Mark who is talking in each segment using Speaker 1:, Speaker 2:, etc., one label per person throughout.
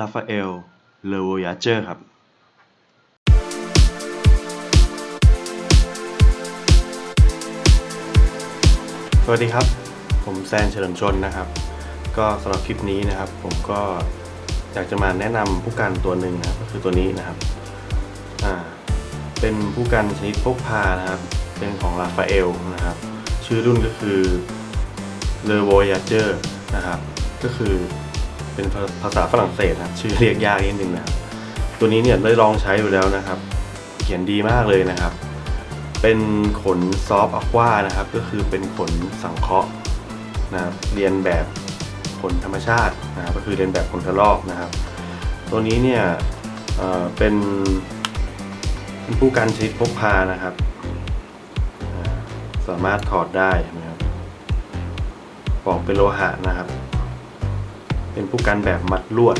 Speaker 1: ลาฟาเอล เลโวยาเจอร์ครับสวัสดีครับ ผมแซนเฉลิมชนนะครับ ก็สำหรับคลิปนี้นะครับ ผมก็อยากจะมาแนะนำผู้กันตัวหนึ่งนะครับ ก็คือตัวนี้นะครับ อ่า เป็นผู้กันชนิดพกพานะครับ เป็นของลาฟาเอลนะครับ ชื่อรุ่นก็คือเลโวยาเจอร์นะครับ ก็คือ เป็นภาษาฝรั่งเศสนะชื่อเรียกยากนิดนึงนะครับตัวนี้เนี่ยได้ลองใช้อยู่แล้วนะครับ เขียนดีมากเลยนะครับ เป็นขนซอฟต์อะควานะครับ ก็คือเป็นขนสังเคราะห์นะครับเรียนแบบขนธรรมชาตินะครับก็คือเรียนแบบขนกระรอกนะครับ ตัวนี้เนี่ยเเป็นเป็นผู้กันชนิดพกพานะครับ สามารถถอดได้นะครับปอกเป็นโลหะนะครับ เป็นผู้กันแบบมัดลวด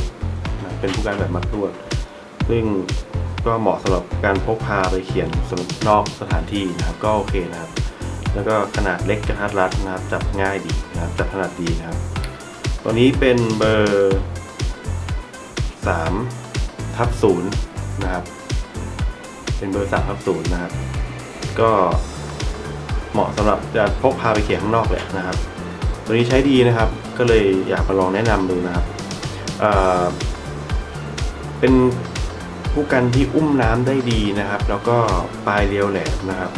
Speaker 1: นะเป็นผู้กันแบบมัดลวด ซึ่งก็เหมาะสำหรับการพกพาไปเขียนสำหรับนอกสถานที่นะครับก็โอเคนะครับ แล้วก็ขนาดเล็กกระทัดรัดนะครับจับง่ายดีนะครับจับถนัดดีนะครับ ตัวนี้เป็นเบอร์3ทับ0นย์นะครับ เป็นเบอร์3ทับ0นะครับ ก็เหมาะสำหรับจะพกพาไปเขียนข้างนอกแหละนะครับ ตัวนี้ใช้ดีนะครับ ก็เลยอยากมาลองแนะนำดูนะครับเเป็นผู้กันที่อุ้มน้ำได้ดีนะครับ แล้วก็ปลายเรียวแหลมนะครับ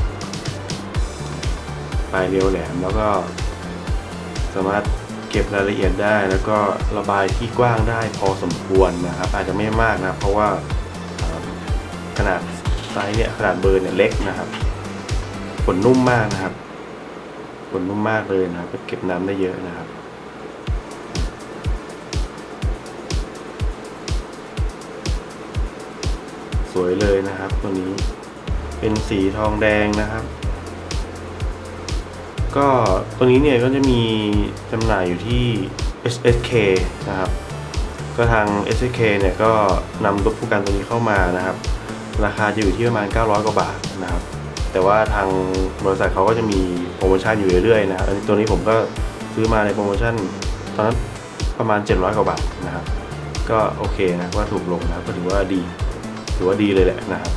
Speaker 1: ปลายเรียวแหลมแล้วก็ สามารถเก็บรายละเอียดได้ แล้วก็ระบายที่กว้างได้พอสมควรนะครับ อาจจะไม่มากนะ เพราะว่าขนาดไซส์เนี่ยขนาดเบอร์เนี่ยเล็กนะครับขนนุ่มมากนะครับขนนุ่มมากเลยนะครับเก็บน้ำได้เยอะนะครับ วยเลยนะครับ ตัวนี้เป็นสีทองแดงนะครับ ก็ตัวนี้เนี่ยก็จะมีจำหน่ายอยู่ที่ SSK นะครับ ก็ทาง SSK เนี่ยก็นำรถผู้กันตัวนี้เข้ามานะครับ ราคาจะอยู่ที่ประมาณ 900 กว่าบาทนะครับ แต่ว่าทางบริษัทเขาก็จะมีโปรโมชั่นอยู่เรื่อยๆนะครับตัวนี้ผมก็ซื้อมาในโปรโมชั่นตอนนั้นประมาณ 700 กว่าบาทนะครับ ก็โอเคนะว่าถูกลงนะก็ถือว่าดี ถือว่าดีเลยแหละนะครับ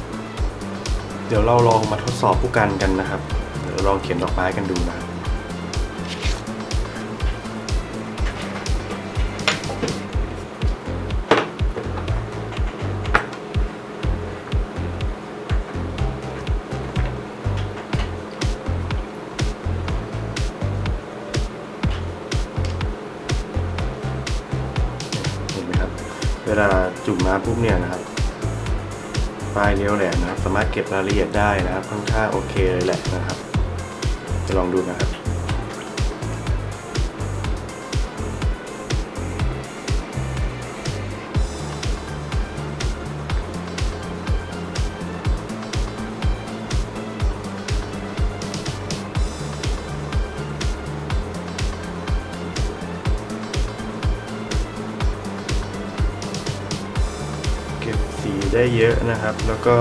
Speaker 1: เดี๋ยวเราลองมาทดสอบผู้กันกันนะครับ เดี๋ยวลองเขียนดอกไม้กันดูนะครับเห็นไหมครับเวลาจุ่มน้ำปุ๊บเนี่ยนะครับ ปลายเลี้ยวแหลมนะครับ สามารถเก็บรายละเอียดได้นะครับค่อนข้างโอเคเลยแหละนะครับ จะลองดูนะครับ ได้เยอะนะครับ แล้วก็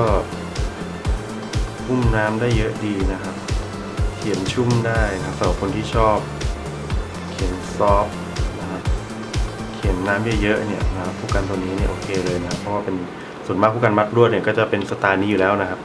Speaker 1: อุ้มน้ำได้เยอะดีนะครับ เขียนชุ่มได้นะครับสำหรับคนที่ชอบ เขียนซอฟนะครับเขียนน้ำเยอะๆเนี่ยนะครับผู้กันตัวนี้เนี่ยโอเคเลยนะเพราะว่าเป็นส่วนมากผู้กันมัดรวดเนี่ยก็จะเป็นสไตล์นี้อยู่แล้วนะครับ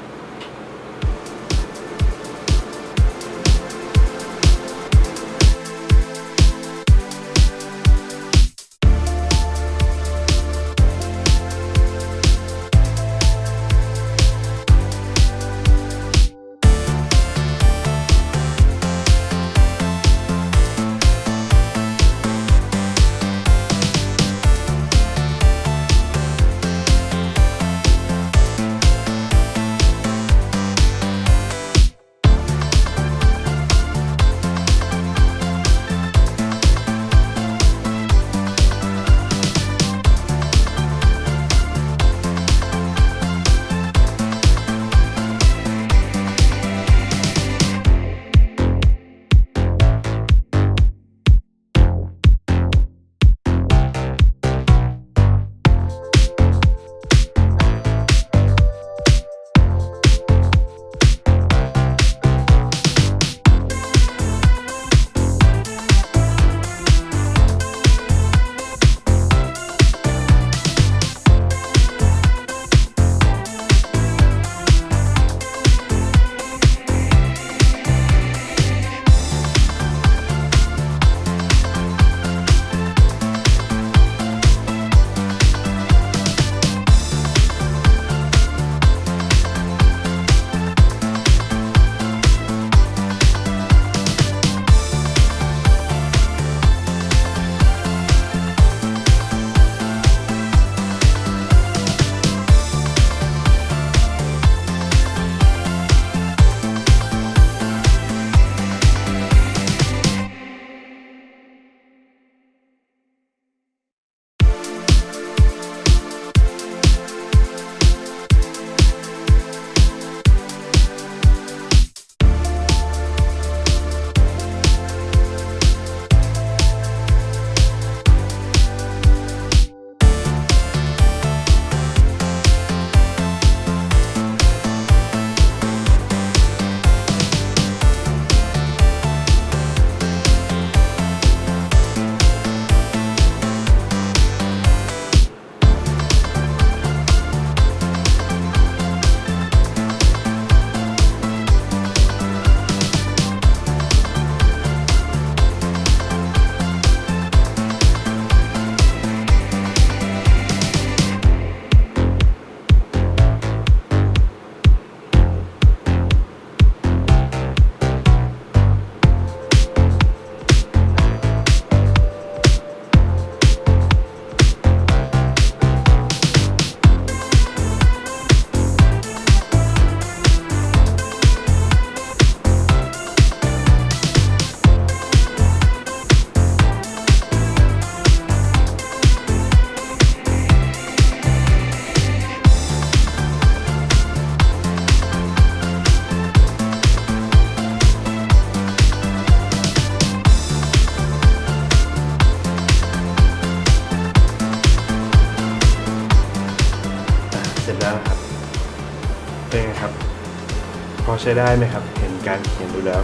Speaker 1: อใช้ได้ไหมครับ เห็นการเขียนดูแล้ว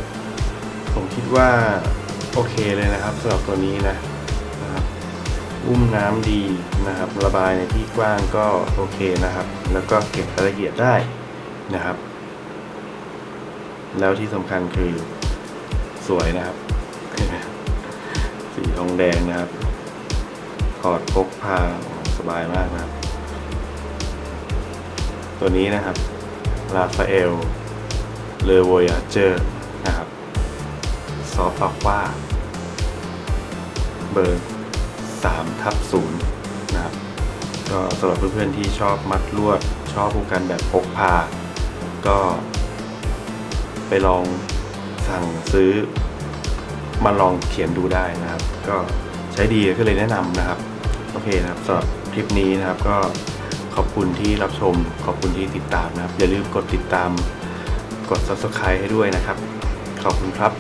Speaker 1: ผมคิดว่าโอเคเลยนะครับสำหรับตัวนี้นะนะครับอุ้มน้ำดีนะครับ ระบายในที่กว้างก็โอเคนะครับ แล้วก็เก็บรายละเอียดได้นะครับ แล้วที่สำคัญคือสวยนะครับ สีทองแดงนะครับถอดพกพาสบายมากนะครับ ตัวนี้นะครับ ราฟาเอล เลโวยาเจอร์นะครับซอฟต์ว่าเบอร์3ทับ0นะครับก็สำหรับเพื่อนๆที่ชอบมัดลวด ชอบผู้กันแบบพกพา ก็ไปลองสั่งซื้อมาลองเขียนดูได้นะครับ ก็ใช้ดีก็เลยแนะนำนะครับ โอเคนะครับสำหรับคลิปนี้นะครับก็ขอบคุณที่รับชม ขอบคุณที่ติดตามนะครับ อย่าลืมกดติดตาม กด subscribe ให้ด้วยนะครับ ขอบคุณครับ